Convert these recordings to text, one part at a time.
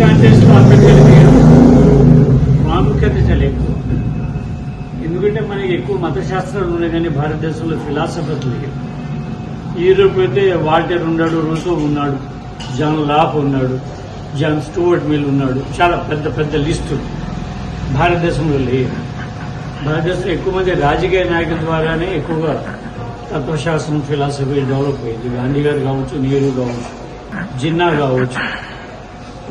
కాంటెస్ట్లో affected ప్రాముఖ్యత చాలా ఎక్కువ ఎందుకంటే మనకి ఎక్కువ మతశాస్త్రాలు ఉన్నాయి కానీ భారతదేశంలో ఫిలాసఫర్స్ లేవు. యూరోప్ అయితే వాల్టర్ ఉన్నాడు రూసో ఉన్నాడు జాన్ లాఫ్ ఉన్నాడు జాన్ స్టూవర్ట్ మిల్ ఉన్నాడు. చాలా పెద్ద పెద్ద లిస్టు భారతదేశంలో లేదు భారతదేశంలో ఎక్కువ మంది రాజకీయ నాయకుల ద్వారానే ఎక్కువగా తత్వశాస్త్రం ఫిలాసఫీ డెవలప్ అయింది. గాంధీ గారు కావచ్చు నీరు కావచ్చు జిన్నా కావచ్చు.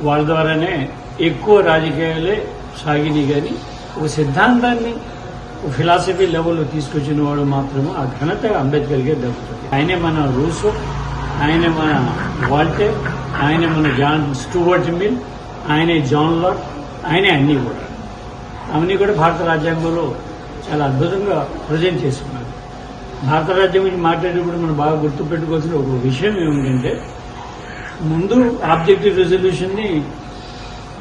వాళ్ళ ద్వారానే ఎక్కువ రాజకీయాలే సాగినాయి కానీ ఒక సిద్ధాంతాన్ని ఫిలాసఫీ లెవెల్లో తీసుకొచ్చిన వాడు మాత్రమే ఆ ఘనత అంబేద్కర్కే దక్కుతుంది. ఆయనే మన రూసో ఆయనే మన వాల్టే ఆయనే మన జాన్ స్టూవర్ట్ మిల్ ఆయనే జాన్ లాట్ ఆయనే అన్నీ కూడా. అవన్నీ కూడా భారత రాజ్యాంగంలో చాలా అద్భుతంగా ప్రజెంట్ చేస్తున్నారు. భారత రాజ్యం గురించి మాట్లాడేటప్పుడు మనం బాగా గుర్తుపెట్టుకోవాల్సిన ఒక విషయం ఏమిటంటే ముందు ఆబ్జెక్టివ్ రెజల్యూషన్ని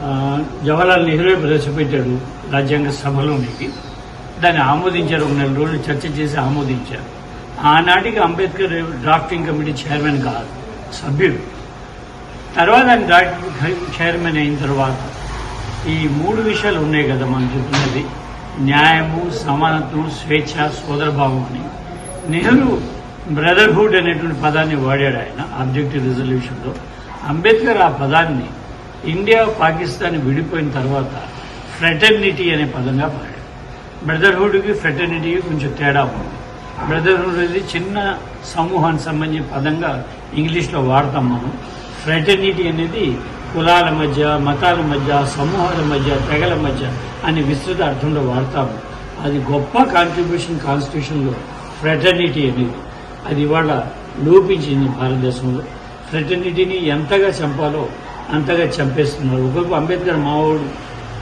ఆ, జవహర్లాల్ నెహ్రూ ప్రవేశపెట్టాడు రాజ్యాంగ సభలోనికి దాన్ని ఆమోదించారు ఒక నెల రోజులు చర్చ చేసి ఆమోదించారు. ఆనాటికి అంబేద్కర్ డ్రాఫ్టింగ్ కమిటీ చైర్మన్ కాదు సభ్యుడు. తర్వాత ఆయన డ్రాఫ్టింగ్ చైర్మన్ అయిన తర్వాత ఈ మూడు విషయాలు ఉన్నాయి కదా మనం చెప్తున్నది. న్యాయము సమానత్వం స్వేచ్ఛ సోదరభావం అని. నెహ్రూ బ్రదర్హుడ్ అనేటువంటి పదాన్ని వాడాడు ఆయన ఆబ్జెక్టివ్ రిజల్యూషన్లో. అంబేద్కర్ ఆ పదాన్ని ఇండియా పాకిస్తాన్ విడిపోయిన తర్వాత ఫ్రెటర్నిటీ అనే పదంగా వాడాడు. బ్రదర్హుడ్కి ఫ్రెటర్నిటీకి కొంచెం తేడా ఉంది. బ్రదర్హుడ్ అనేది చిన్న సమూహానికి సంబంధించిన పదంగా ఇంగ్లీష్లో వాడతాం మనం. ఫ్రెటర్నిటీ అనేది కులాల మధ్య మతాల మధ్య సమూహాల మధ్య తెగల మధ్య అనే విస్తృత అర్థంలో వాడతాము. అది గొప్ప కాంట్రిబ్యూషన్ కాన్స్టిట్యూషన్లో ఫ్రెటర్నిటీ అనేది. అది ఇవాళ లోపించింది భారతదేశంలో. ఫ్రెటర్నిటీని ఎంతగా చంపాలో అంతగా చంపేస్తున్నారు. ఒకవైపు అంబేద్కర్ మావోడు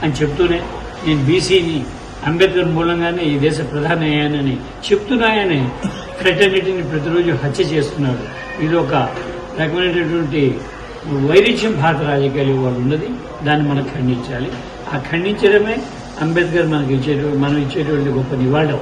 అని చెప్తూనే నేను బీసీని అంబేద్కర్ మూలంగానే ఈ దేశ ప్రధాని అయ్యానని చెప్తున్నాయని ఫ్రెటర్నిటీని ప్రతిరోజు హత్య చేస్తున్నాడు ఇది ఒక రకమైనటువంటి వైరుధ్యం భారత రాజకీయాలు ఇవాళ ఉన్నది. దాన్ని మనం ఖండించాలి. ఆ ఖండించడమే అంబేద్కర్ మనకి ఇచ్చేటువంటి మనం ఇచ్చేటువంటి గొప్ప నివాళం.